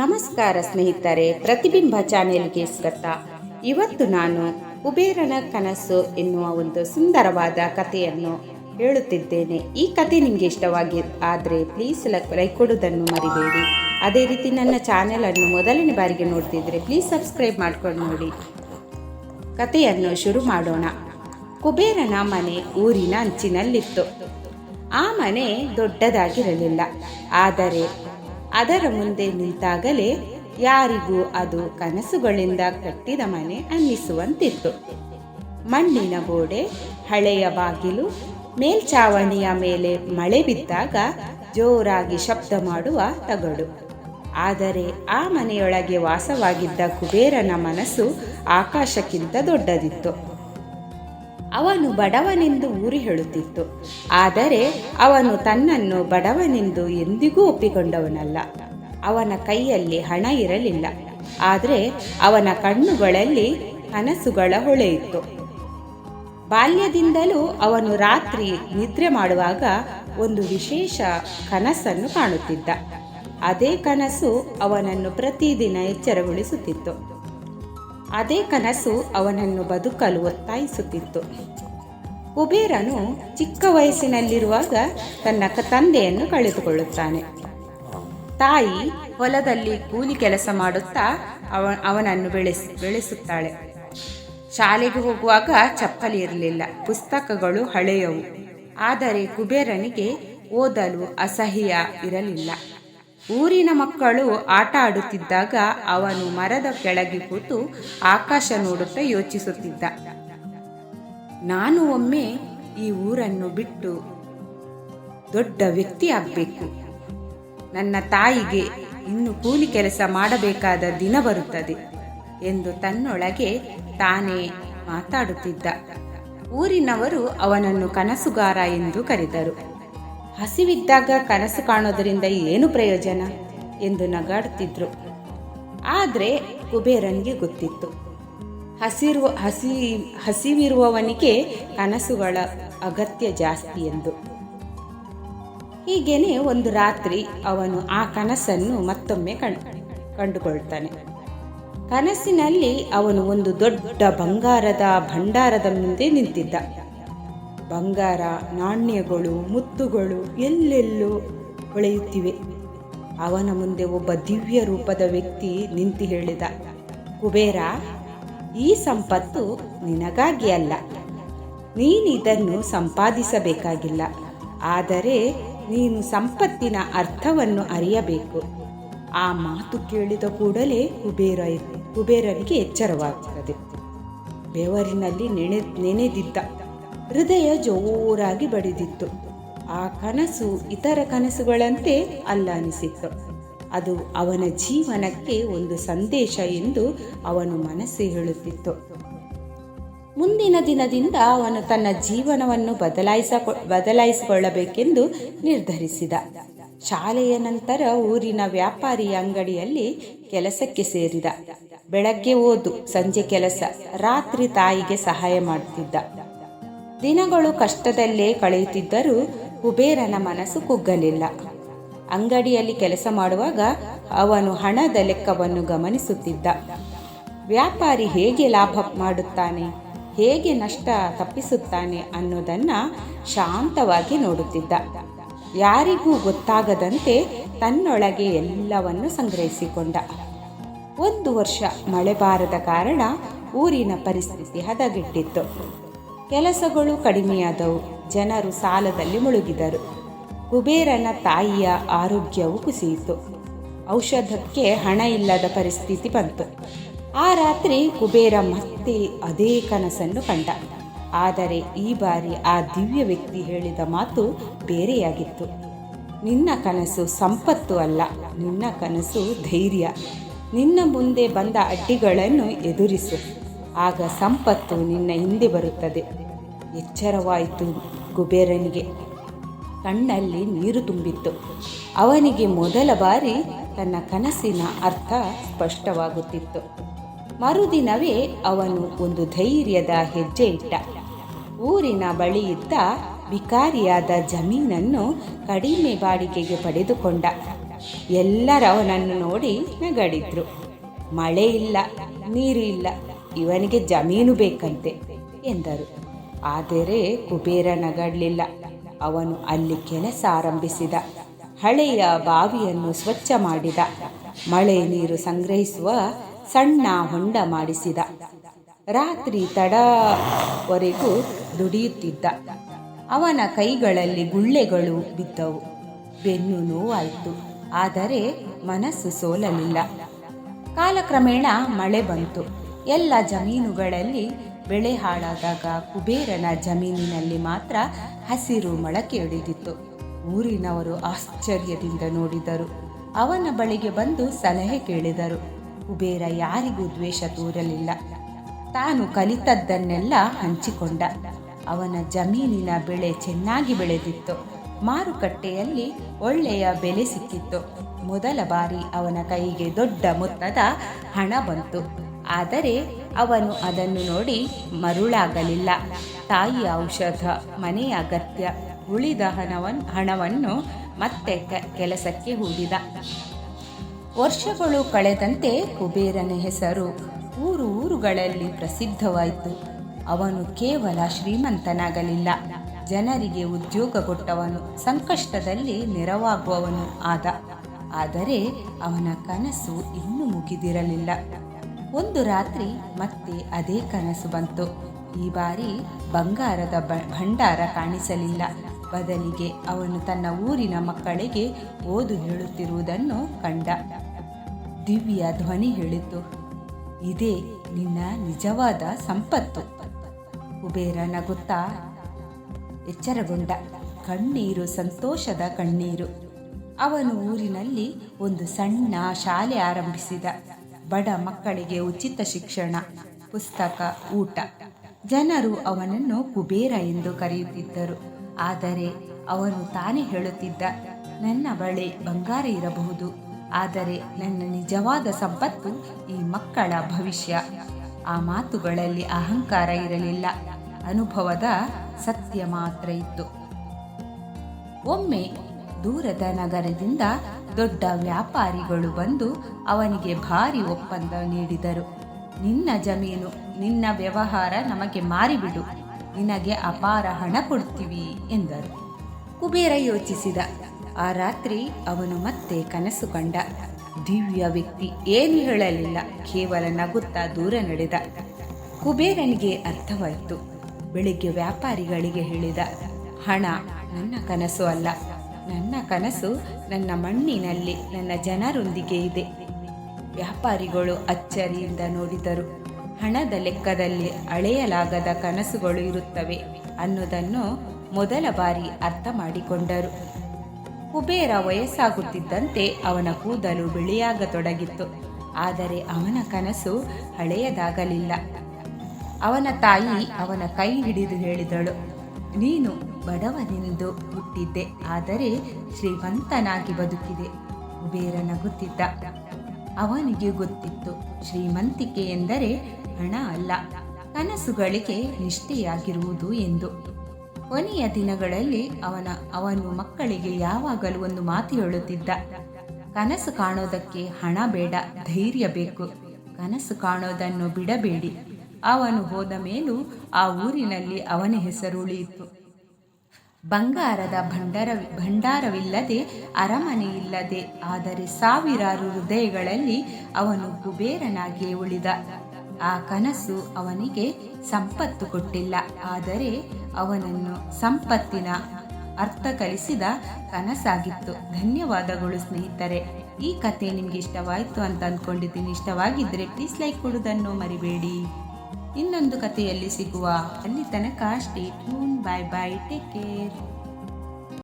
ನಮಸ್ಕಾರ ಸ್ನೇಹಿತರೆ, ಪ್ರತಿಬಿಂಬ ಚಾನೆಲ್ಗೆ ಸ್ವಾಗತ. ಇವತ್ತು ನಾನು ಕುಬೇರನ ಕನಸು ಎನ್ನುವ ಒಂದು ಸುಂದರವಾದ ಕಥೆಯನ್ನು ಹೇಳುತ್ತಿದ್ದೇನೆ. ಈ ಕತೆ ನಿಮಗೆ ಇಷ್ಟವಾಗಿ ಆದರೆ ಪ್ಲೀಸ್ ಲೈಕ್ ಕೊಡುವುದನ್ನು ಮರಿಬೇಡಿ. ಅದೇ ರೀತಿ ನನ್ನ ಚಾನೆಲನ್ನು ಮೊದಲನೇ ಬಾರಿಗೆ ನೋಡ್ತಿದ್ರೆ ಪ್ಲೀಸ್ ಸಬ್ಸ್ಕ್ರೈಬ್ ಮಾಡ್ಕೊಂಡು ನೋಡಿ. ಕಥೆಯನ್ನು ಶುರು ಮಾಡೋಣ. ಕುಬೇರನ ಮನೆ ಊರಿನ ಅಂಚಿನಲ್ಲಿತ್ತು. ಆ ಮನೆ ದೊಡ್ಡದಾಗಿರಲಿಲ್ಲ. ಆದರೆ ಅದರ ಮುಂದೆ ನಿಂತಾಗಲೇ ಯಾರಿಗೂ ಅದು ಕನಸುಗಳಿಂದ ಕಟ್ಟಿದ ಮನೆ ಅನ್ನಿಸುವಂತಿತ್ತು. ಮಣ್ಣಿನ ಗೋಡೆ, ಹಳೆಯ ಬಾಗಿಲು ಮೇಲ್ಛಾವಣಿಯ ಮೇಲೆ ಮಳೆ ಬಿದ್ದಾಗ ಜೋರಾಗಿ ಶಬ್ದ ಮಾಡುವ ತಗಡು. ಆದರೆ ಆ ಮನೆಯೊಳಗೆ ವಾಸವಾಗಿದ್ದ ಕುಬೇರನ ಮನಸ್ಸು ಆಕಾಶಕ್ಕಿಂತ ದೊಡ್ಡದಿತ್ತು. ಅವನು ಬಡವನೆಂದು ಊರಿ ಹೇಳುತ್ತಿತ್ತು. ಆದರೆ ಅವನು ತನ್ನನ್ನು ಬಡವನೆಂದು ಎಂದಿಗೂ ಒಪ್ಪಿಕೊಂಡವನಲ್ಲ. ಅವನ ಕೈಯಲ್ಲಿ ಹಣ ಇರಲಿಲ್ಲ. ಆದರೆ ಅವನ ಕಣ್ಣುಗಳಲ್ಲಿ ಕನಸುಗಳ ಹೊಳೆಯಿತ್ತು ಬಾಲ್ಯದಿಂದಲೂ ಅವನು ರಾತ್ರಿ ನಿದ್ರೆ ಮಾಡುವಾಗ ಒಂದು ವಿಶೇಷ ಕನಸನ್ನು ಕಾಣುತ್ತಿದ್ದ. ಅದೇ ಕನಸು ಅವನನ್ನು ಪ್ರತಿದಿನ ಎಚ್ಚರಗೊಳಿಸುತ್ತಿತ್ತು. ಅದೇ ಕನಸು ಅವನನ್ನು ಬದುಕಲು ಒತ್ತಾಯಿಸುತ್ತಿತ್ತು. ಕುಬೇರನು ಚಿಕ್ಕ ವಯಸ್ಸಿನಲ್ಲಿರುವಾಗ ತನ್ನ ತಂದೆಯನ್ನು ಕಳೆದುಕೊಳ್ಳುತ್ತಾನೆ. ತಾಯಿ ಹೊಲದಲ್ಲಿ ಕೂಲಿ ಕೆಲಸ ಮಾಡುತ್ತಾ ಅವ, ಅವನನ್ನು ಬೆಳೆಸ್, ಬೆಳೆಸುತ್ತಾಳೆ. ಶಾಲೆಗೆ ಹೋಗುವಾಗ ಚಪ್ಪಲಿ ಇರಲಿಲ್ಲ, ಪುಸ್ತಕಗಳು ಹಳೆಯವು. ಆದರೆ ಕುಬೇರನಿಗೆ ಓದಲು ಅಸಹ್ಯ ಇರಲಿಲ್ಲ. ಊರಿನ ಮಕ್ಕಳು ಆಟ ಆಡುತ್ತಿದ್ದಾಗ ಅವನು ಮರದ ಕೆಳಗೆ ಕೂತು ಆಕಾಶ ನೋಡುತ್ತಾ ಯೋಚಿಸುತ್ತಿದ್ದ. ನಾನು ಒಮ್ಮೆ ಈ ಊರನ್ನು ಬಿಟ್ಟು ದೊಡ್ಡ ವ್ಯಕ್ತಿ ಆಗಬೇಕು. ನನ್ನ ತಾಯಿಗೆ ಇನ್ನು ಕೂಲಿ ಕೆಲಸ ಮಾಡಬೇಕಾದ ದಿನ ಬರುತ್ತದೆ ಎಂದು ತನ್ನೊಳಗೆ ತಾನೇ ಮಾತಾಡುತ್ತಿದ್ದ. ಊರಿನವರು ಅವನನ್ನು ಕನಸುಗಾರ ಎಂದು ಕರೆದರು. ಹಸಿವಿದ್ದಾಗ ಕನಸು ಕಾಣೋದರಿಂದ ಏನು ಪ್ರಯೋಜನ? ಎಂದು ನಗಾಡ್ತಿದ್ರು ಆದರೆ ಕುಬೇರನಿಗೆ ಗೊತ್ತಿತ್ತು. ಹಸಿರು, ಹಸಿ, ಹಸಿವಿರುವವನಿಗೆ ಕನಸುಗಳ ಅಗತ್ಯ ಜಾಸ್ತಿ ಎಂದು. ಹೀಗೇನೆ ಒಂದು ರಾತ್ರಿ ಅವನು ಆ ಕನಸನ್ನು ಮತ್ತೊಮ್ಮೆ ಕಣ್, ಕಂಡುಕೊಳ್ತಾನೆ. ಕನಸಿನಲ್ಲಿ ಅವನು ಒಂದು ದೊಡ್ಡ ಬಂಗಾರದ ಭಂಡಾರದ ಮುಂದೆ ನಿಂತಿದ್ದ. ಬಂಗಾರ, ನಾಣ್ಯಗಳು, ಮುತ್ತುಗಳು ಎಲ್ಲೆಲ್ಲೂ ಹೊಳೆಯುತ್ತಿವೆ. ಅವನ ಮುಂದೆ ಒಬ್ಬ ದಿವ್ಯ ರೂಪದ ವ್ಯಕ್ತಿ ನಿಂತು ಹೇಳಿದ, ಕುಬೇರ, ಈ ಸಂಪತ್ತು ನಿನಗಾಗಿ ಅಲ್ಲ. ನೀನಿದನ್ನು ಸಂಪಾದಿಸಬೇಕಾಗಿಲ್ಲ. ಆದರೆ ನೀನು ಸಂಪತ್ತಿನ ಅರ್ಥವನ್ನು ಅರಿಯಬೇಕು. ಆ ಮಾತು ಕೇಳಿದ ಕೂಡಲೇ ಕುಬೇರ ಕುಬೇರನಿಗೆ ಎಚ್ಚರವಾಗುತ್ತದೆ. ಬೆವರಿನಲ್ಲಿ ನೆನೆ, ನೆನೆದಿದ್ದ ಹೃದಯ ಜೋರಾಗಿ ಬಡಿದಿತ್ತು. ಆ ಕನಸು ಇತರ ಕನಸುಗಳಂತೆ ಅಲ್ಲ ಅನಿಸಿತ್ತು ಅದು ಅವನ ಜೀವನಕ್ಕೆ ಒಂದು ಸಂದೇಶ ಎಂದು ಅವನು ಮನಸ್ಸು ಹೇಳುತ್ತಿತ್ತು. ಮುಂದಿನ ದಿನದಿಂದ ಅವನು ತನ್ನ ಜೀವನವನ್ನು ಬದಲಾಯಿಸ ಬದಲಾಯಿಸಿಕೊಳ್ಳಬೇಕೆಂದು ನಿರ್ಧರಿಸಿದ. ಶಾಲೆಯ ನಂತರ ಊರಿನ ವ್ಯಾಪಾರಿ ಅಂಗಡಿಯಲ್ಲಿ ಕೆಲಸಕ್ಕೆ ಸೇರಿದ. ಬೆಳಗ್ಗೆ ಓದು, ಸಂಜೆ ಕೆಲಸ, ರಾತ್ರಿ ತಾಯಿಗೆ ಸಹಾಯ ಮಾಡುತ್ತಿದ್ದ. ದಿನಗಳು ಕಷ್ಟದಲ್ಲೇ ಕಳೆಯುತ್ತಿದ್ದರೂ ಕುಬೇರನ ಮನಸ್ಸು ಕುಗ್ಗಲಿಲ್ಲ. ಅಂಗಡಿಯಲ್ಲಿ ಕೆಲಸ ಮಾಡುವಾಗ ಅವನು ಹಣದ ಲೆಕ್ಕವನ್ನು ಗಮನಿಸುತ್ತಿದ್ದ. ವ್ಯಾಪಾರಿ ಹೇಗೆ ಲಾಭ ಮಾಡುತ್ತಾನೆ, ಹೇಗೆ ನಷ್ಟ ತಪ್ಪಿಸುತ್ತಾನೆ ಅನ್ನೋದನ್ನು ಶಾಂತವಾಗಿ ನೋಡುತ್ತಿದ್ದ. ಯಾರಿಗೂ ಗೊತ್ತಾಗದಂತೆ ತನ್ನೊಳಗೆ ಎಲ್ಲವನ್ನು ಸಂಗ್ರಹಿಸಿಕೊಂಡ. ಒಂದು ವರ್ಷ ಮಳೆ ಬಾರದ ಕಾರಣ ಊರಿನ ಪರಿಸ್ಥಿತಿ ಹದಗೆಟ್ಟಿತ್ತು. ಕೆಲಸಗಳು ಕಡಿಮೆಯಾದವು. ಜನರು ಸಾಲದಲ್ಲಿ ಮುಳುಗಿದರು. ಕುಬೇರನ ತಾಯಿಯ ಆರೋಗ್ಯವು ಕುಸಿಯಿತು. ಔಷಧಕ್ಕೆ ಹಣ ಇಲ್ಲದ ಪರಿಸ್ಥಿತಿ ಬಂತು. ಆ ರಾತ್ರಿ ಕುಬೇರ ಮತ್ತೆ ಅದೇ ಕನಸನ್ನು ಕಂಡ. ಆದರೆ ಈ ಬಾರಿ ಆ ದಿವ್ಯ ವ್ಯಕ್ತಿ ಹೇಳಿದ ಮಾತು ಬೇರೆಯಾಗಿತ್ತು. ನಿನ್ನ ಕನಸು ಸಂಪತ್ತು ಅಲ್ಲ, ನಿನ್ನ ಕನಸು ಧೈರ್ಯ. ನಿನ್ನ ಮುಂದೆ ಬಂದ ಅಡ್ಡಿಗಳನ್ನು ಎದುರಿಸು. ಆಗ ಸಂಪತ್ತು ನಿನ್ನ ಹಿಂದೆ ಬರುತ್ತದೆ. ಎಚ್ಚರವಾಯಿತು ಕುಬೇರನಿಗೆ. ಕಣ್ಣಲ್ಲಿ ನೀರು ತುಂಬಿತ್ತು. ಅವನಿಗೆ ಮೊದಲ ಬಾರಿ ತನ್ನ ಕನಸಿನ ಅರ್ಥ ಸ್ಪಷ್ಟವಾಗುತ್ತಿತ್ತು. ಮರುದಿನವೇ ಅವನು ಒಂದು ಧೈರ್ಯದ ಹೆಜ್ಜೆ ಇಟ್ಟ ಊರಿನ ಬಳಿ ಇದ್ದ ವಿಕಾರಿಯಾದ ಜಮೀನನ್ನು ಕಡಿಮೆ ಬಾಡಿಗೆಗೆ ಪಡೆದುಕೊಂಡ. ಎಲ್ಲರವನನ್ನು ನೋಡಿ ನಗಡಿದ್ರು. ಮಳೆ ಇಲ್ಲ, ನೀರು ಇಲ್ಲ, ಇವನಿಗೆ ಜಮೀನು ಬೇಕಂತೆ ಎಂದರು. ಆದರೆ ಕುಬೇರ ನಗಡ್ಲಿಲ್ಲ ಅವನು ಅಲ್ಲಿ ಕೆಲಸ ಆರಂಭಿಸಿದ. ಹಳೆಯ ಬಾವಿಯನ್ನು ಸ್ವಚ್ಛ ಮಾಡಿದ. ಮಳೆ ನೀರು ಸಂಗ್ರಹಿಸುವ ಸಣ್ಣ ಹೊಂಡ ಮಾಡಿಸಿದ. ರಾತ್ರಿ ತಡವರೆಗೂ ದುಡಿಯುತ್ತಿದ್ದ. ಅವನ ಕೈಗಳಲ್ಲಿ ಗುಳ್ಳೆಗಳು ಬಿದ್ದವು. ಬೆನ್ನು ನೋವಾಯಿತು. ಆದರೆ ಮನಸ್ಸು ಸೋಲಲಿಲ್ಲ. ಕಾಲಕ್ರಮೇಣ ಮಳೆ ಬಂತು. ಎಲ್ಲ ಜಮೀನುಗಳಲ್ಲಿ ಬೆಳೆ ಹಾಳಾದಾಗ ಕುಬೇರನ ಜಮೀನಿನಲ್ಲಿ ಮಾತ್ರ ಹಸಿರು ಮೊಳಕೆ ಹಿಡಿದಿತ್ತು ಊರಿನವರು ಆಶ್ಚರ್ಯದಿಂದ ನೋಡಿದರು. ಅವನ ಬಳಿಗೆ ಬಂದು ಸಲಹೆ ಕೇಳಿದರು. ಕುಬೇರ ಯಾರಿಗೂ ದ್ವೇಷ ತೋರಲಿಲ್ಲ. ತಾನು ಕಲಿತದ್ದನ್ನೆಲ್ಲ ಹಂಚಿಕೊಂಡ. ಅವನ ಜಮೀನಿನ ಬೆಳೆ ಚೆನ್ನಾಗಿ ಬೆಳೆದಿತ್ತು. ಮಾರುಕಟ್ಟೆಯಲ್ಲಿ ಒಳ್ಳೆಯ ಬೆಲೆ ಸಿಕ್ಕಿತ್ತು. ಮೊದಲ ಬಾರಿ ಅವನ ಕೈಗೆ ದೊಡ್ಡ ಮೊತ್ತದ ಹಣ ಬಂತು. ಆದರೆ ಅವನು ಅದನ್ನು ನೋಡಿ ಮರುಳಾಗಲಿಲ್ಲ. ತಾಯಿಯ ಔಷಧ ಮನೆಯ ಅಗತ್ಯ, ಉಳಿದ ಹಣವನ್ನು ಹಣವನ್ನು ಮತ್ತೆ ಕೆಲಸಕ್ಕೆ ಹೂಡಿದ. ವರ್ಷಗಳು ಕಳೆದಂತೆ ಕುಬೇರನ ಹೆಸರು ಊರು ಊರುಗಳಲ್ಲಿ ಪ್ರಸಿದ್ಧವಾಯಿತು. ಅವನು ಕೇವಲ ಶ್ರೀಮಂತನಾಗಲಿಲ್ಲ. ಜನರಿಗೆ ಉದ್ಯೋಗ ಕೊಟ್ಟವನು, ಸಂಕಷ್ಟದಲ್ಲಿ ನೆರವಾಗುವವನು ಆದ. ಆದರೆ ಅವನ ಕನಸು ಇನ್ನೂ ಮುಗಿದಿರಲಿಲ್ಲ. ಒಂದು ರಾತ್ರಿ ಮತ್ತೆ ಅದೇ ಕನಸು ಬಂತು. ಈ ಬಾರಿ ಬಂಗಾರದ ಭಂಡಾರ ಕಾಣಿಸಲಿಲ್ಲ. ಬದಲಿಗೆ ಅವನು ತನ್ನ ಊರಿನ ಮಕ್ಕಳಿಗೆ ಓದು ಹೇಳುತ್ತಿರುವುದನ್ನು ಕಂಡ. ದಿವ್ಯ ಧ್ವನಿ ಹೇಳಿತು, ಇದೇ ನಿನ್ನ ನಿಜವಾದ ಸಂಪತ್ತು. ಕುಬೇರ ನಗುತ್ತಾ ಎಚ್ಚರಗೊಂಡ. ಕಣ್ಣೀರು ಸಂತೋಷದ ಕಣ್ಣೀರು. ಅವನು ಊರಿನಲ್ಲಿ ಒಂದು ಸಣ್ಣ ಶಾಲೆ ಆರಂಭಿಸಿದ. ಬಡ ಮಕ್ಕಳಿಗೆ ಉಚಿತ ಶಿಕ್ಷಣ, ಪುಸ್ತಕ, ಊಟ. ಜನರು ಅವನನ್ನು ಕುಬೇರ ಎಂದು ಕರೆಯುತ್ತಿದ್ದರು. ಆದರೆ ಅವನು ತಾನೇ ಹೇಳುತ್ತಿದ್ದ, ನನ್ನ ಬಳಿ ಬಂಗಾರ ಇರಬಹುದು, ಆದರೆ ನನ್ನ ನಿಜವಾದ ಸಂಪತ್ತು ಈ ಮಕ್ಕಳ ಭವಿಷ್ಯ. ಆ ಮಾತುಗಳಲ್ಲಿ ಅಹಂಕಾರ ಇರಲಿಲ್ಲ, ಅನುಭವದ ಸತ್ಯ ಮಾತ್ರ ಇತ್ತು. ಒಮ್ಮೆ ದೂರದ ನಗರದಿಂದ ದೊಡ್ಡ ವ್ಯಾಪಾರಿಗಳು ಬಂದು ಅವನಿಗೆ ಭಾರಿ ಒಪ್ಪಂದ ನೀಡಿದರು. ನಿನ್ನ ಜಮೀನು, ನಿನ್ನ ವ್ಯವಹಾರ ನಮಗೆ ಮಾರಿಬಿಡು. ನಿನಗೆ ಅಪಾರ ಹಣ ಕೊಡ್ತೀವಿ ಎಂದರು. ಕುಬೇರ ಯೋಚಿಸಿದ. ಆ ರಾತ್ರಿ ಅವನು ಮತ್ತೆ ಕನಸು ಕಂಡ. ದಿವ್ಯ ವ್ಯಕ್ತಿ ಏನು ಹೇಳಲಿಲ್ಲ, ಕೇವಲ ನಗುತ್ತಾ ದೂರ ನಡೆದ. ಕುಬೇರನಿಗೆ ಅರ್ಥವಾಯಿತು. ಬೆಳಿಗ್ಗೆ ವ್ಯಾಪಾರಿಗಳಿಗೆ ಹೇಳಿದ, ಹಣ ನನ್ನ ಕನಸು ಅಲ್ಲ. ನನ್ನ ಕನಸು ನನ್ನ ಮಣ್ಣಿನಲ್ಲಿ ನನ್ನ ಜನರೊಂದಿಗೆ ಇದೆ. ವ್ಯಾಪಾರಿಗಳು ಅಚ್ಚರಿಯಿಂದ ನೋಡಿದರು. ಹಣದ ಲೆಕ್ಕದಲ್ಲಿ ಅಳೆಯಲಾಗದ ಕನಸುಗಳು ಇರುತ್ತವೆ ಅನ್ನೋದನ್ನು ಮೊದಲ ಬಾರಿ ಅರ್ಥ ಮಾಡಿಕೊಂಡರು. ಕುಬೇರ ವಯಸ್ಸಾಗುತ್ತಿದ್ದಂತೆ ಅವನ ಕೂದಲು ಬಿಳಿಯಾಗತೊಡಗಿತ್ತು. ಆದರೆ ಅವನ ಕನಸು ಹಳೆಯದಾಗಲಿಲ್ಲ. ಅವನ ತಾಯಿ ಅವನ ಕೈ ಹಿಡಿದು ಹೇಳಿದಳು, ನೀನು ಬಡವನೆಂದು ಹುಟ್ಟಿದ್ದೆ. ಆದರೆ ಶ್ರೀಮಂತನಾಗಿ ಬದುಕಿದೆ. ಕುಬೇರ ನಗುತ್ತಿದ್ದ ಅವನಿಗೆ ಗೊತ್ತಿತ್ತು. ಶ್ರೀಮಂತಿಕೆ ಎಂದರೆ ಹಣ ಅಲ್ಲ. ಕನಸುಗಳಿಗೆ ನಿಷ್ಠೆಯಾಗಿರುವುದು ಎಂದು. ಕೊನೆಯ ದಿನಗಳಲ್ಲಿ ಅವನ, ಅವನು ಮಕ್ಕಳಿಗೆ ಯಾವಾಗಲೂ ಒಂದು ಮಾತು ಹೇಳುತ್ತಿದ್ದ. ಕನಸು ಕಾಣೋದಕ್ಕೆ ಹಣ ಬೇಡ, ಧೈರ್ಯ ಬೇಕು. ಕನಸು ಕಾಣೋದನ್ನು ಬಿಡಬೇಡಿ. ಅವನು ಹೋದ ಮೇಲೂ ಆ ಊರಿನಲ್ಲಿ ಅವನ ಹೆಸರು ಉಳಿಯಿತು. ಬಂಗಾರದ ಭಂಡಾರ, ಭಂಡಾರವಿಲ್ಲದೆ ಅರಮನೆಯಿಲ್ಲದೆ, ಆದರೆ ಸಾವಿರಾರು ಹೃದಯಗಳಲ್ಲಿ ಅವನು ಕುಬೇರನಾಗಿಯೇ ಉಳಿದ. ಆ ಕನಸು ಅವನಿಗೆ ಸಂಪತ್ತು ಕೊಟ್ಟಿಲ್ಲ, ಆದರೆ ಅವನನ್ನು ಸಂಪತ್ತಿನ ಅರ್ಥ ಕಲಿಸಿದ ಕನಸಾಗಿತ್ತು. ಧನ್ಯವಾದಗಳು ಸ್ನೇಹಿತರೆ. ಈ ಕತೆ ನಿಮಗೆ ಇಷ್ಟವಾಯಿತು ಅಂತ ಅಂದ್ಕೊಂಡಿದ್ದೀನಿ. ಇಷ್ಟವಾಗಿದ್ದರೆ ಪ್ಲೀಸ್ ಲೈಕ್ ಕೊಡೋದನ್ನು ಮರಿಬೇಡಿ. ಇನ್ನೊಂದು ಕಥೆಯಲ್ಲಿ ಸಿಗುವ ಅಲ್ಲಿ ತನಕ stay tuned bye bye take care